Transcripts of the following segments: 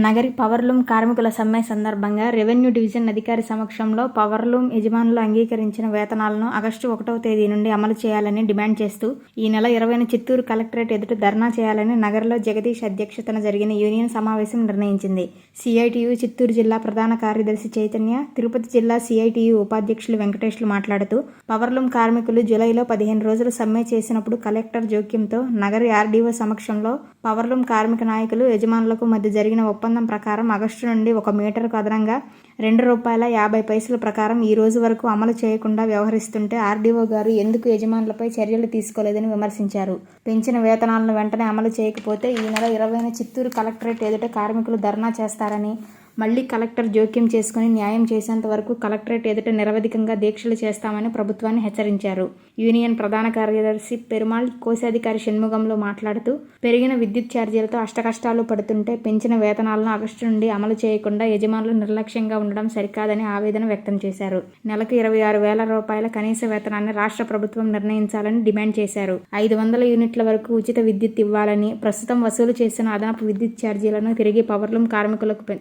Nagari powerloom కార్మికుల సమ్మె సందర్భంగా రెవెన్యూ డివిజన్ అధికారి సమక్షంలో పవర్లూమ్ యజమానులు అంగీకరించిన వేతనాలను ఆగస్టు ఒకటవ తేదీ నుండి అమలు చేయాలని డిమాండ్ చేస్తూ ఈ నెల ఇరవైన చిత్తూరు కలెక్టరేట్ ఎదుట ధర్నా చేయాలని నగరంలో జగదీష్ అధ్యక్షతన జరిగిన యూనియన్ సమావేశం నిర్ణయించింది. సిఐటియు చిత్తూరు జిల్లా ప్రధాన కార్యదర్శి చైతన్య తిరుపతి జిల్లా సిఐటియు ఉపాధ్యక్షులు వెంకటేష్లు మాట్లాడుతూ పవర్లూమ్ కార్మికులు జూలైలో పదిహేను రోజులు సమ్మె చేసినప్పుడు కలెక్టర్ జోక్యంతో నగరి ఆర్డీఓ సమక్షంలో పవర్లూమ్ కార్మిక నాయకులు యజమానులకు మధ్య జరిగిన ఒప్పందం ప్రకారం ఆగస్టు నుండి ఒక మీటరుకు అదనంగా రెండు రూపాయల యాభై పైసల ప్రకారం ఈ రోజు వరకు అమలు చేయకుండా వ్యవహరిస్తుంటే ఆర్డీఓ గారు ఎందుకు యజమానులపై చర్యలు తీసుకోలేదని విమర్శించారు. పెంచిన వేతనాలను వెంటనే అమలు చేయకపోతే ఈ నెల ఇరవైన చిత్తూరు కలెక్టరేట్ ఎదుట కార్మికులు ధర్నా చేస్తారని మళ్ళీ కలెక్టర్ జోక్యం చేసుకుని న్యాయం చేసేంత వరకు కలెక్టరేట్ ఎదుట నిరవధికంగా దీక్షలు చేస్తామని ప్రభుత్వాన్ని హెచ్చరించారు. యూనియన్ ప్రధాన కార్యదర్శి పెరుమాళ్ కోశాధికారి షణ్ముగంలో మాట్లాడుతూ పెరిగిన విద్యుత్ ఛార్జీలతో అష్టకష్టాలు పడుతుంటే పెంచిన వేతనాలను ఆగస్టు నుండి అమలు చేయకుండా యజమానులు నిర్లక్ష్యంగా ఉండడం సరికాదని ఆవేదన వ్యక్తం చేశారు. నెలకు ఇరవై ఆరు వేల రూపాయల కనీస వేతనాన్ని రాష్ట్ర ప్రభుత్వం నిర్ణయించాలని డిమాండ్ చేశారు. ఐదు వందల యూనిట్ల వరకు ఉచిత విద్యుత్ ఇవ్వాలని ప్రస్తుతం వసూలు చేసిన అదనపు విద్యుత్ ఛార్జీలను తిరిగి పవర్లూమ్ కార్మికులకు పె-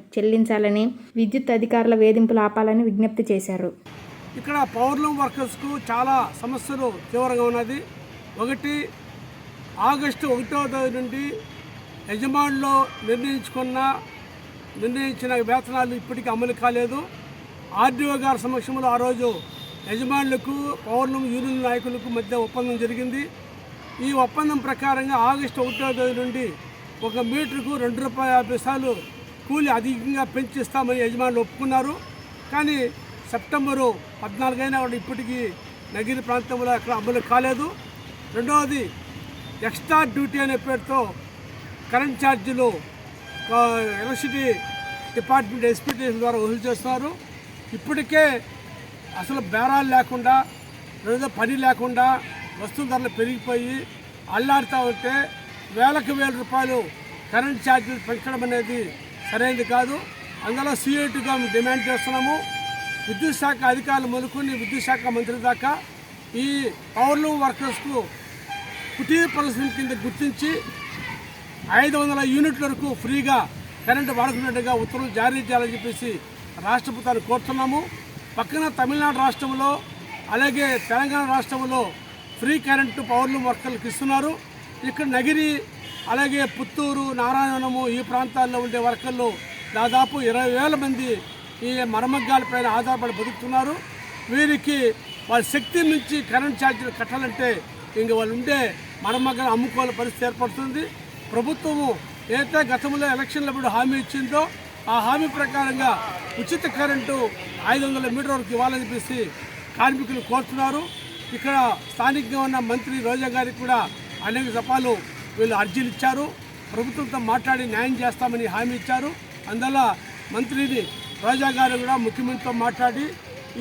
చెల్లించాలని విద్యుత్ అధికారుల వేధింపులు ఆపాలని విజ్ఞప్తి చేశారు. ఇక్కడ పవర్లూమ్ వర్కర్స్కు చాలా సమస్యలు తీవ్రంగా ఉన్నది. ఒకటి ఆగస్టు ఒకటో తేదీ నుండి యజమానులు నిర్ణయించుకున్న నిర్ణయించిన వేతనాలు ఇప్పటికీ అమలు కాలేదు. ఆర్డీఓ గారి సమక్షంలో ఆ రోజు యజమానులకు పౌర్ణం యూనియన్ నాయకులకు మధ్య ఒప్పందం జరిగింది. ఈ ఒప్పందం ప్రకారంగా ఆగస్టు ఒకటో తేదీ నుండి ఒక మీటర్కు రెండు రూపాయల యాభై సార్లు కూలి అధికంగా పెంచిస్తామని యజమానులు ఒప్పుకున్నారు. కానీ సెప్టెంబరు పద్నాలుగైనా కూడా ఇప్పటికీ నగిరి ప్రాంతంలో అక్కడ అమలు కాలేదు. రెండవది ఎక్స్ట్రా డ్యూటీ అనే పేరుతో కరెంట్ ఛార్జీలు ఎలక్ట్రిసిటీ డిపార్ట్మెంట్ ఎక్స్పెక్టేషన్ ద్వారా వసూలు చేస్తున్నారు. ఇప్పటికే అసలు బేరాలు లేకుండా లేదా పని లేకుండా వస్తువుల ధరలు పెరిగిపోయి అల్లాడుతూ ఉంటే వేలకు వేల రూపాయలు కరెంట్ ఛార్జీలు పెంచడం అనేది సరైనది కాదు. అందులో సీఐటీగా మేము డిమాండ్ చేస్తున్నాము. విద్యుత్ శాఖ అధికారులు మొదలుకొని విద్యుత్ శాఖ మంత్రి దాకా ఈ పవర్లూమ్ వర్కర్స్కు కుటీర పరిశ్రమ కింద గుర్తించి ఐదు వందల యూనిట్ల వరకు ఫ్రీగా కరెంటు వాడుకున్నట్టుగా ఉత్తర్వులు జారీ చేయాలని చెప్పేసి రాష్ట్ర ప్రభుత్వాన్ని కోరుతున్నాము. పక్కన తమిళనాడు రాష్ట్రంలో అలాగే తెలంగాణ రాష్ట్రంలో ఫ్రీ కరెంటు పవర్లూమ్ వర్కర్లకు ఇస్తున్నారు. ఇక్కడ నగిరి అలాగే పుత్తూరు నారాయణము ఈ ప్రాంతాల్లో ఉండే వర్కర్లు దాదాపు ఇరవై వేల మంది ఈ మరమగ్గాలపైన ఆధారపడి బతుకుతున్నారు. వీరికి వాళ్ళ శక్తి నుంచి కరెంట్ ఛార్జీలు కట్టాలంటే ఇంక వాళ్ళు ఉండే మరమగ్గలు అమ్ముకోవాల పరిస్థితి ఏర్పడుతుంది. ప్రభుత్వము ఏదైతే గతంలో ఎలక్షన్లప్పుడు హామీ ఇచ్చిందో ఆ హామీ ప్రకారంగా ఉచిత కరెంటు ఐదు వందల మీటర్ వరకు ఇవ్వాలని చెప్పేసి కార్మికులు కోరుతున్నారు. ఇక్కడ స్థానికంగా ఉన్న మంత్రి రోజా గారికి కూడా అనేక సపాలు వీళ్ళు అర్జీలు ఇచ్చారు. ప్రభుత్వంతో మాట్లాడి న్యాయం చేస్తామని హామీ ఇచ్చారు. అందువల్ల మంత్రిని రోజా గారు కూడా ముఖ్యమంత్రితో మాట్లాడి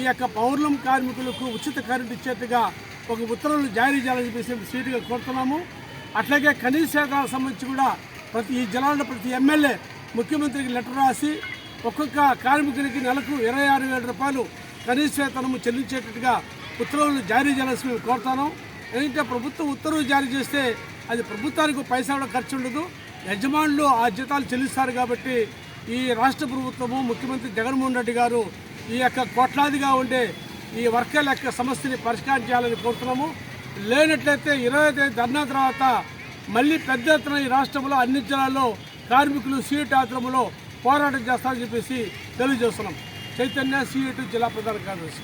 ఈ యొక్క పౌర్ణం కార్మికులకు ఉచిత కరెంట్ ఇచ్చేట్టుగా ఒక ఉత్తర్వులు జారీ చేయాలని చెప్పేసి సీటుగా కోరుతున్నాము. అట్లాగే కనీస వేతనాలకు సంబంధించి కూడా ప్రతి ఈ జిల్లాలో ప్రతి ఎమ్మెల్యే ముఖ్యమంత్రికి లెటర్ రాసి ఒక్కొక్క కార్మికునికి నెలకు ఇరవై ఆరు వేల రూపాయలు కనీస వేతనము చెల్లించేటట్టుగా ఉత్తర్వులు జారీ చేయాల్సి మేము కోరుతాను ఏంటంటే ప్రభుత్వం ఉత్తర్వులు జారీ చేస్తే అది ప్రభుత్వానికి పైసా ఖర్చు ఉండదు. యజమానులు ఆ జీతాలు చెల్లిస్తారు కాబట్టి ఈ రాష్ట్ర ప్రభుత్వము ముఖ్యమంత్రి జగన్మోహన్ రెడ్డి గారు ఈ యొక్క కోట్లాదిగా ఉండే ఈ వర్కర్ల యొక్క సమస్యని పరిష్కారం చేయాలని కోరుతున్నాము. లేనట్లయితే ఇరవై తేదీ ధర్నా తర్వాత మళ్ళీ పెద్ద ఎత్తున ఈ రాష్ట్రంలో అన్ని జిల్లాల్లో కార్మికులు సీటు ఆశ్రమంలో పోరాటం చేస్తారని చెప్పేసి తెలియజేస్తున్నాం. చైతన్య సీఈటు జిల్లా ప్రధాన కార్యదర్శి.